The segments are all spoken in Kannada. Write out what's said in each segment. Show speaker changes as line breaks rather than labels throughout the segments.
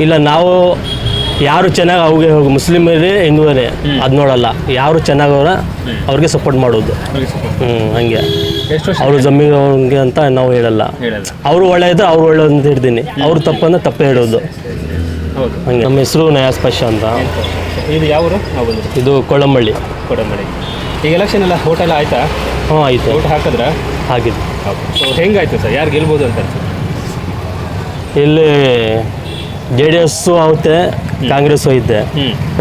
ಇಲ್ಲ ನಾವು ಯಾರು ಚೆನ್ನಾಗಿ ಅವ್ರಿಗೆ ಹೋಗಿ ಮುಸ್ಲಿಮರೇ ಹಿಂದೂರೇ ಅದು ನೋಡಲ್ಲ. ಯಾರು ಚೆನ್ನಾಗವ್ರ ಅವ್ರಿಗೆ ಸಪೋರ್ಟ್ ಮಾಡೋದು. ಹ್ಞೂ ಹಂಗೆ. ಅವರು ಜಮೀನಿಗೆ ಅಂತ ನಾವು ಹೇಳಲ್ಲ. ಅವರು ಒಳ್ಳೆ ಇದ್ರೆ ಅವ್ರು ಒಳ್ಳೆ ಅಂತ ಹಿಡ್ತೀನಿ ಅವ್ರು ತಪ್ಪನ್ನು ತಪ್ಪೇ ಹೇಳೋದು.
ಹೌದು.
ಹಂಗೆ. ನಮ್ಮ ಹೆಸರು ನಯಾಸ್ ಸ್ಪರ್ಶ ಅಂತ.
ಇದು ಯಾವ
ಇದು ಕೊಳ್ಳಂಬಳ್ಳಿ
ಕೊಡಂಬಳಿ ಈಗ ಎಲೆಕ್ಷನ್ ಎಲ್ಲ ಹೋಟೆಲ್ ಎಲ್ಲ ಆಯ್ತಾ?
ಹ್ಞೂ ಆಯ್ತು.
ಓಟ್ ಹಾಕಿದ್ರ?
ಆಗಿದೆ
ಸೊ ಹೆಂಗಾಯ್ತು ಸರ್? ಯಾರು ಗೆಲ್ಬೋದು ಅಂತ
ಇಲ್ಲಿ ಜೆ ಡಿ ಎಸ್ಸು ಆಗುತ್ತೆ ಕಾಂಗ್ರೆಸ್ಸು ಐತೆ.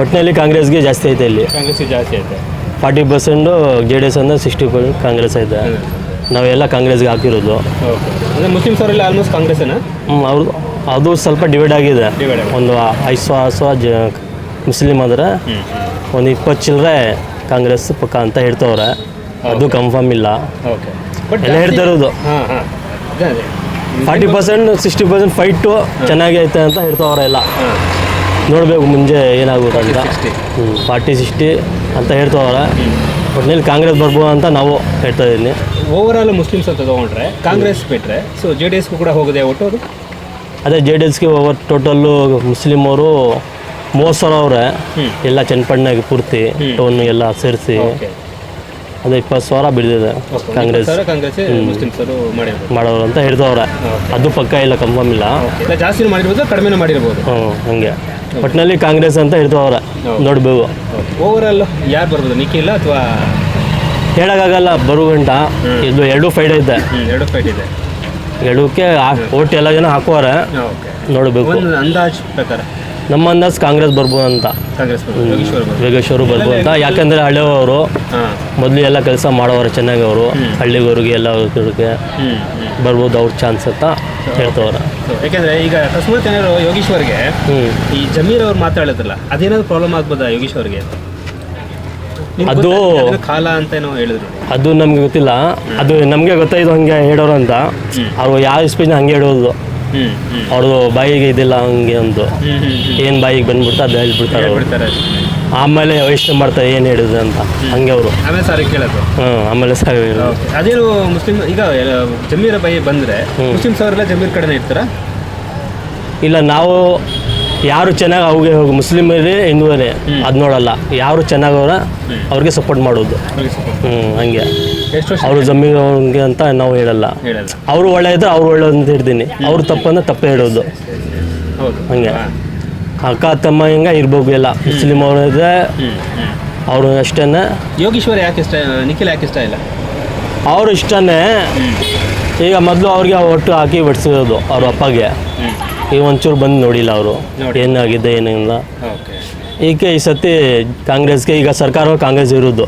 ಒಟ್ಟಿನಲ್ಲಿ ಕಾಂಗ್ರೆಸ್ಗೆ ಜಾಸ್ತಿ ಐತೆ ಇಲ್ಲಿ.
ಕಾಂಗ್ರೆಸ್ ಜಾಸ್ತಿ ಐತೆ.
Forty percent J D S ಅಂದರೆ ಸಿಕ್ಸ್ಟಿ ಪರ್ಸೆಂಟ್ ಕಾಂಗ್ರೆಸ್ ಐತೆ. ನಾವೆಲ್ಲ ಕಾಂಗ್ರೆಸ್ಗೆ ಹಾಕಿರೋದು.
ಓಕೆ. ಅಂದರೆ ಮುಸ್ಲಿಮ್ಸ್ ಅವರೆಲ್ಲ ಆಲ್ಮೋಸ್ಟ್ ಕಾಂಗ್ರೆಸ್ಸೇನಾ?
ಹ್ಮ್, ಅವ್ರು ಅದು ಸ್ವಲ್ಪ ಡಿವೈಡ್ ಆಗಿದೆ. ಒಂದು ಐದು ಸಾವಿರ ಜ ಮುಸ್ಲಿಮ್ ಆದರೆ ಒಂದು ಇಪ್ಪತ್ತು ಚಿಲ್ಲರೆ ಕಾಂಗ್ರೆಸ್ ಪಕ್ಕ ಅಂತ ಹೇಳ್ತವ್ರೆ. ಅದು ಕನ್ಫರ್ಮ್ ಇಲ್ಲ. ಎಲ್ಲ ಹೇಳ್ತಾ ಇರೋದು. Forty percent sixty percent fight ಚೆನ್ನಾಗಿ ಐತೆ ಅಂತ ಹೇಳ್ತವ್ರೆ ಎಲ್ಲ.
ಹಾಂ
ನೋಡಬೇಕು ಮುಂದೆ ಏನಾಗುತ್ತೆ ಅಂತ.
60.
ಫಾರ್ಟಿ ಸಿಕ್ಸ್ಟಿ ಅಂತ ಹೇಳ್ತವ್ರೆ ಒಟ್ಟಿನಲ್ಲಿ ಕಾಂಗ್ರೆಸ್ ಬರ್ಬೋದು ಅಂತ ನಾವು ಹೇಳ್ತಾ ಇದ್ದೀನಿ.
ಓವರ್ ಆಲ್ ಮುಸ್ಲಿಮ್ಸ್ ಅಂತ ತೊಗೊಂಡ್ರೆ ಕಾಂಗ್ರೆಸ್ ಬಿಟ್ಟರೆ ಸೊ ಜೆ ಡಿ ಎಸ್ಗೂ ಕೂಡ ಹೋಗಿದೆ ಒಟ್ಟು ಅದು?
ಅದೇ ಜೆ ಡಿ ಎಸ್ಗೆ ಓವರ್ ಟೋಟಲ್ಲು ಮುಸ್ಲಿಮ್ ಅವರು ಮೂವತ್ತು ಸಾವಿರ ಅವ್ರೆ. ಎಲ್ಲ ಚೆನ್ನಪಣ್ಣಾಗಿ ಪೂರ್ತಿ ಟೋನ್ ಎಲ್ಲ ಸೇರಿಸಿ. ಅದೇ ಇಪ್ಪತ್ತು ಸಾವಿರ ಬಿಡ್ದಿದೆ ಕಾಂಗ್ರೆಸ್.
ಕಾಂಗ್ರೆಸ್ ಮುಸ್ಲಿಮ್ಸ್ ಅವರು ಮಾಡಿರ್ಬೋದು
ಮಾಡೋರು. ಅಂತ ಹೇಳ್ತವ್ರೆ ಅದು ಪಕ್ಕ ಇಲ್ಲ ಕನ್ಫರ್ಮ್ ಇಲ್ಲ.
ಜಾಸ್ತಿ ಮಾಡಿರ್ಬೋದು ಕಡಿಮೆ ಮಾಡಿರ್ಬೋದು?
ಹ್ಞೂ ಹಂಗೆ. ಒಟ್ಟಿನಲ್ಲಿ ಕಾಂಗ್ರೆಸ್ ಅಂತ ಹೇಳ್ತವ್ರೆ ನೋಡ್ಬೇಕು
ಓವರ್ ಆಲ್ ಯಾರು ಬರ್ಬೋದು? ನಿಖಿಲ್ ಅಥವಾ?
ಹೇಳೋಕ್ಕಾಗಲ್ಲ ಬರು ಗಂಟ ಇದು ಎರಡು ಫೈಡ್ ಐತೆ.
ಎರಡು ಫೈಟ್ ಇದೆ.
ಎರಡಕ್ಕೆ ಓಟ್ ಎಲ್ಲ ಜನ ಹಾಕುವಾರೆ. ನೋಡಬೇಕು
ಅಂದಾಜ್ ಪ್ರಕಾರ.
ನಮ್ಮ ಅಂದಾಜ್ ಕಾಂಗ್ರೆಸ್ ಬರ್ಬೋದು ಅಂತ.
ಕಾಂಗ್ರೆಸ್ ಬರ್ಬೋದು ಯೋಗೇಶ್ವರ್ ಬರ್ಬೋದು
ಅಂತ. ಯಾಕಂದ್ರೆ ಹಳ್ಳಿಯವರು
ಹಾಂ.
ಮೊದಲು ಎಲ್ಲ ಕೆಲಸ ಮಾಡೋರು ಚೆನ್ನಾಗಿ ಅವರು ಹಳ್ಳಿಗವ್ರಿಗೆ ಎಲ್ಲ ಬರ್ಬೋದು ಅವ್ರ ಚಾನ್ಸ್ ಅಂತ ಹೇಳ್ತವ್ರೆ.
ಯಾಕಂದ್ರೆ ಯಾಕೆಂದರೆ ಈಗ ಅಕಸ್ಮಾತ್ ಏನಾದ್ರು ಯೋಗೇಶ್ವರ್ಗೆ
ಹ್ಞೂ
ಈ ಜಮೀರ್ ಅವ್ರು ಮಾತಾಡಿದ್ರಲ್ಲ ಅದೇನಾದ್ರು ಪ್ರಾಬ್ಲಮ್ ಆಗ್ಬೋದಾ ಯೋಗೇಶ್ವರ್ಗೆ? ನಿಮ್ಗ್
ಅದು-
ಗೊತ್ತಾ? ಕಾಲ ಅಂತ ಏನೋ ಹೇಳಿದ್ರು.
ಅದು ನಮ್ಗೆ ಗೊತ್ತಿಲ್ಲ. ಅದು ನಮಗೆ ಗೊತ್ತಾಯ್ತು ಹಂಗೆ ಹೇಳೋರು ಅಂತ. ಅವ್ರು ಯಾವ ಸ್ಪೀಚ್ನ ಹಂಗೆ ಹೇಳೋದು. ಅವ್ರದ್ದು ಬಾಯಿಗೆ ಇದಿಲ್ಲ ಹಂಗೆ ಒಂದು. ಏನು ಬಾಯಿಗೆ ಬಂದ್ಬಿಡ್ತಾ ಅದು ಹೇಳ್ಬಿಡ್ತಾರೆ ಅವ್ರು ಆಮೇಲೆ ಯೋಚನೆ ಮಾಡ್ತಾರೆ ಏನು ಹೇಳಿದ್ರು ಅಂತ. ಹಂಗೆ ಅವರು.
ಆಮೇಲೆ ಸಾರಿ ಕೇಳೋದು.
ಹ್ಞೂ ಆಮೇಲೆ
ಅದೇನು ಮುಸ್ಲಿಂ ಈಗ ಜಮೀರ ಬಾಯಿ ಬಂದರೆ ಮುಸ್ಲಿಮ್ಸ್ ಅವರೆಲ್ಲ ಜಮೀರ್ ಕಡೆ ಇರ್ತಾರ?
ಇಲ್ಲ ನಾವು ಯಾರು ಚೆನ್ನಾಗಿ ಅವ್ರಿಗೆ ಹೋಗಿ ಮುಸ್ಲಿಮರೇ ಹಿಂದೂ ಅದು ನೋಡಲ್ಲ. ಯಾರು ಚೆನ್ನಾಗವ್ರ ಅವ್ರಿಗೆ ಸಪೋರ್ಟ್ ಮಾಡೋದು. ಹ್ಞೂ ಹಂಗೆ. ಅವರು ಜಮೀನಿಗೆ ಅಂತ ನಾವು ಹೇಳಲ್ಲ. ಅವರು ಒಳ್ಳೆ ಇದ್ರೆ ಅವ್ರು ಒಳ್ಳೆ ಅಂತ ಹಿಡ್ತೀನಿ ಅವ್ರು ತಪ್ಪಂದ್ರೆ ತಪ್ಪೇ ಹೇಳೋದು.
ಹೌದು.
ಹಂಗೆ. ಅಕ್ಕ ತಮ್ಮ ಹಿಂಗೆ ಇರ್ಬೋದು ಎಲ್ಲ ಮುಸ್ಲಿಮ್ ಅವರು ಇದ್ರೆ ಅವರು ಅಷ್ಟೇ
ಯೋಗೇಶ್ವರ ಯಾಕೆ ಇಷ್ಟ ನಿಖಿಲ್ ಯಾಕೆ ಇಷ್ಟ ಇಲ್ಲ?
ಅವ್ರು ಇಷ್ಟನೇ. ಈಗ ಮೊದಲು ಅವ್ರಿಗೆ ಒಟ್ಟು ಹಾಕಿ ಬಿಡಿಸಿರೋದು ಅವ್ರ ಅಪ್ಪಗೆ. ಈಗ ಒಂಚೂರು ಬಂದು ನೋಡಿಲ್ಲ ಅವರು. ಏನಾಗಿದೆ ಏನಿಲ್ಲ. ಈಗ ಈ ಸತಿ ಕಾಂಗ್ರೆಸ್ಗೆ ಈಗ ಸರ್ಕಾರ ಕಾಂಗ್ರೆಸ್ ಇರೋದು.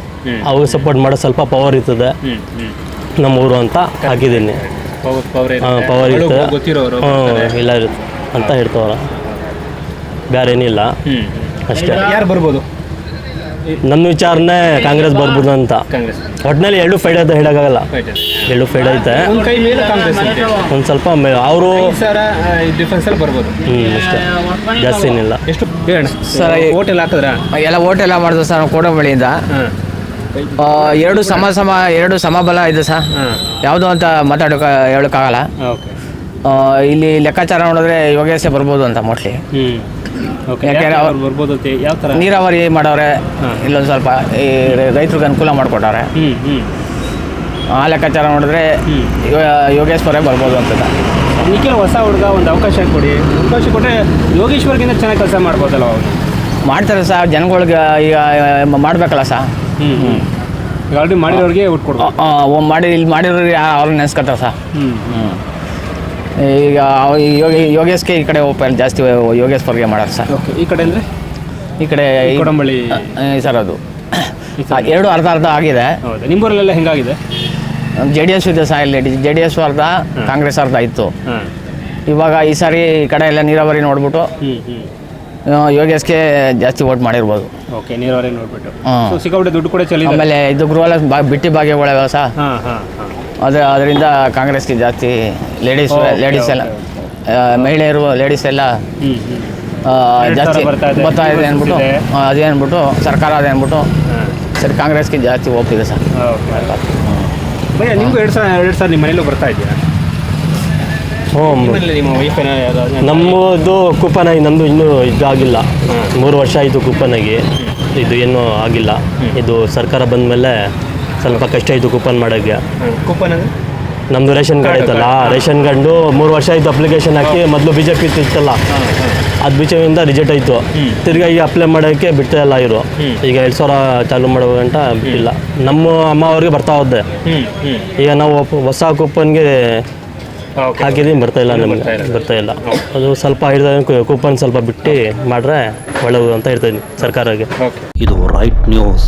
ಅವ್ರಿಗೆ ಸಪೋರ್ಟ್ ಮಾಡೋ ಸ್ವಲ್ಪ ಪವರ್ ಇರ್ತದೆ. ನಮ್ಮ ಊರು ಅಂತ ಹಾಕಿದ್ದೀನಿ.
ಪವರ್ ಪವರ್
ಹಾಂ ಪವರ್ ಇರ್ತದೆ. ಹ್ಞೂ ಇಲ್ಲ ಇರುತ್ತೆ ಅಂತ ಹೇಳ್ತವ್ರ. ಬೇರೆ ಏನಿಲ್ಲ ಅಷ್ಟೇ.
ಯಾರು ಬರ್ಬೋದು?
ನನ್ನ ವಿಚಾರನೇ ಕಾಂಗ್ರೆಸ್ ಬರ್ಬೋದು ಅಂತ.
ಕಾಂಗ್ರೆಸ್.
ಒಟ್ಟಿನಲ್ಲಿ ಎರಡು ಫೈಡ್ ಅಂತ ಹೇಳೋಕ್ಕಾಗಲ್ಲ.
ರೈಟ್
ಎರಡು ಫೈಡ್ ಐತೆ
ಒಂದು ಕೈ ಮೇಲೆ ಕಾಂಗ್ರೆಸ್ ಇದೆ
ಒಂದು ಸ್ವಲ್ಪ ಅವರು
ಬರ್ಬೋದು.
ಹ್ಞೂ ಅಷ್ಟೇ. ಜಾಸ್ತಿ ಏನಿಲ್ಲ.
ಎಷ್ಟು
ಸರ್, ಈ-
ಹೋಟೆಲ್ ಹಾಕಿದ್ರಾ?
ಎಲ್ಲ ಓಟ್ ಎಲ್ಲ ಮಾಡಿದ್ರು ಸರ್ ಕೋಡಂಬಳಿಯಿಂದ.
ಹಾಂ.
ಆ, ಎರಡು ಸಮ ಸಮ ಎರಡು ಸಮಬಲ ಇದೆ ಸರ್.
ಹಾಂ.
ಯಾವುದು ಅಂತ ಮಾತಾಡೋಕೆ ಹೇಳೋಕ್ಕಾಗಲ್ಲ.
ಓಕೆ.
ಇಲ್ಲಿ ಲೆಕ್ಕಾಚಾರ ನೋಡಿದ್ರೆ ಯೋಗೇಶೇ ಬರ್ಬೋದು ಅಂತ ಮೋಸ್ಟ್ಲಿ
ಹ್ಞೂ ಓಕೆ
ಯಾಕೆ
ಯಾಕೆ
ಅವ್ರು-
ಬರ್ಬೋದು ಯಾವ ಥರ
ನೀರಾವರಿ ಮಾಡೋರೆ ಇಲ್ಲೊಂದು ಸ್ವಲ್ಪ ಈ ರೈತರಿಗೆ ಅನುಕೂಲ ಮಾಡಿಕೊಟ್ಟವ್ರೆ. ಆ ಲೆಕ್ಕಾಚಾರ ನೋಡಿದ್ರೆ ಯೋಗೇಶ್ವರೇ ಬರ್ಬೋದು ಅಂತ.
ನಿಖಿಲ್ ಹೊಸ ಹುಡುಗ ಒಂದು ಅವಕಾಶ ಕೊಡಿ. ಅವಕಾಶ ಕೊಟ್ಟರೆ ಯೋಗೇಶ್ವರ್ಗಿಂತ ಚೆನ್ನಾಗಿ ಕೆಲಸ ಮಾಡ್ಬೋದಲ್ಲ ಅವ್ರು?
ಮಾಡ್ತಾರೆ ಸರ್ ಜನಗಳಿಗೆ ಈಗ ಮಾಡಬೇಕಲ್ಲ ಸರ್
ಹ್ಞೂ ಆಲ್ರೆಡಿ ಮಾಡಿರೋರಿಗೆ ಒಟ್ಟು ಕೊಡ್ಬೋದು.
ಮಾಡಿ ಇಲ್ಲಿ ಮಾಡಿರೋರಿಗೆ ಅವ್ರನ್ನ ನೆನೆಸ್ಕೊತಾರೆ ಸರ್
ಹ್ಞೂ
ಹ್ಞೂ ಈಗ ಯೋಗಿ ಯೋಗೇಶ್ಗೆ ಈ ಕಡೆ ಓಪನ್ ಜಾಸ್ತಿ ಯೋಗೇಶ್ ಯೋಗೇಶ್ವರ್ಗೆ ಮಾಡೋರು ಸರ್.
ಓಕೆ ಈ ಕಡೆ ಅಂದರೆ?
ಈ ಕಡೆ ಈ-
ಕೊಡಂಬಳ್ಳಿ.
ಸರ್ ಅದು. ಎರಡು ಅರ್ಧ ಅರ್ಧ ಆಗಿದೆ.
ಹೌದಾ? ನಿಮ್ಮೂರಲ್ಲೆಲ್ಲ ಹೆಂಗಾಗಿದೆ?
ಜೆ ಡಿ ಎಸ್ ಇದೆ ಸಾಯಿಲ್ ಇಲ್ಲಿ. ಜೆ ಡಿ ಎಸ್ ಅರ್ಧ ಕಾಂಗ್ರೆಸ್ ಅರ್ಧ ಇತ್ತು. ಇವಾಗ ಈ ಸಾರಿ ಈ ಕಡೆ ಎಲ್ಲ ನೀರಾವರಿ ನೋಡ್ಬಿಟ್ಟು ಯೋಗೇಶ್ಗೆ ಜಾಸ್ತಿ ವೋಟ್ ಮಾಡಿರ್ಬೋದು.
ಓಕೆ ನೀರಾವರಿ ನೋಡ್ಬಿಟ್ಟು. ಸಿಕ್ಕಾಪಟ್ಟೆ ದುಡ್ಡು ಕೂಡ ಚಲಿ
ಆಮೇಲೆ ಇದು ಗೃಹ ಬಿಟ್ಟಿ ಭಾಗ್ಯಗಳವ ಸಹ
ಹಾಂ ಹಾಂ ಹಾಂ.
ಅದು ಅದರಿಂದ ಕಾಂಗ್ರೆಸ್ಗೆ ಜಾಸ್ತಿ ಲೇಡೀಸ್ ಲೇಡೀಸ್ ಎಲ್ಲ ಮಹಿಳೆಯರು ಲೇಡೀಸ್ ಎಲ್ಲ ಜಾಸ್ತಿ
ಬರ್ತಾ ಇದೆ,
ಅಂದ್ಬಿಟ್ಟು. ಅದೇ ಅಂದ್ಬಿಟ್ಟು ಸರ್ಕಾರ ಅದೇ ಅಂದ್ಬಿಟ್ಟು ಸರ್ ಕಾಂಗ್ರೆಸ್ಗೆ ಜಾಸ್ತಿ ಹೋಗ್ತಿದೆ ಸರ್.
ನಿಮಗೂ ಎರಡು ಸಾವಿರ ಎರಡು ಸಾವಿರ ನಿಮ್ಮ ಮನೇಲೂ ಬರ್ತಾ ಇದೆಯಾ?
ಹ್ಞೂ
ನಿಮ್ಮ ವೈಫ್
ನಮ್ಮದು ಕೂಪನ್ ಆಗಿ ನಮ್ಮದು ಇನ್ನೂ ಇದಾಗಿಲ್ಲ. ಮೂರು ವರ್ಷ ಆಯಿತು ಕೂಪನ್ ಆಗಿ. ಇದು ಏನೂ ಆಗಿಲ್ಲ. ಇದು ಸರ್ಕಾರ ಬಂದ ಮೇಲೆ ಸ್ವಲ್ಪ ಕಷ್ಟ ಇತ್ತು ಕೂಪನ್ ಮಾಡೋಕ್ಕೆ.
ಕೂಪನ್ ಅಂದ್ರೆ
ನಮ್ಮದು ರೇಷನ್ ಕಾರ್ಡ್ ಇತ್ತಲ್ಲ ರೇಷನ್ ಕಾರ್ಡು ಮೂರು ವರ್ಷ ಆಯಿತು ಅಪ್ಲಿಕೇಶನ್ ಹಾಕಿ ಮೊದಲು ಬಿ ಜೆ ಪಿ ಇತ್ತಲ್ಲ ಅದು ಬಿ ಜೆ ಪಿಯಿಂದ ರಿಜೆಕ್ಟ್ ಆಯಿತು ತಿರ್ಗಾ ಈಗ ಅಪ್ಲೈ ಮಾಡೋಕ್ಕೆ ಬಿಡ್ತಾ ಇಲ್ಲ ಇವರು. ಈಗ ಎರಡು ಸಾವಿರ ಚಾಲು ಮಾಡೋ ಗಂಟ ಇಲ್ಲ ನಮ್ಮ ಅಮ್ಮ ಅವ್ರಿಗೆ ಬರ್ತಾ ಹೋದೆ. ಈಗ ನಾವು ಹೊಸ ಕೂಪನ್ಗೆ ಹಾಕಿದೀನಿ ಬರ್ತಾ ಇಲ್ಲ ನಮಗೆ. ಬರ್ತಾ ಇಲ್ಲ. ಅದು ಸ್ವಲ್ಪ ಹಿಡಿದ ಕೂಪನ್ ಸ್ವಲ್ಪ ಬಿಟ್ಟು ಮಾಡ್ರೆ ಒಳ್ಳೆಯದು ಅಂತ ಹೇಳ್ತಾ ಇದ್ದೀನಿ ಸರ್ಕಾರಕ್ಕೆ.
ಇದು ರೈಟ್ ನ್ಯೂಸ್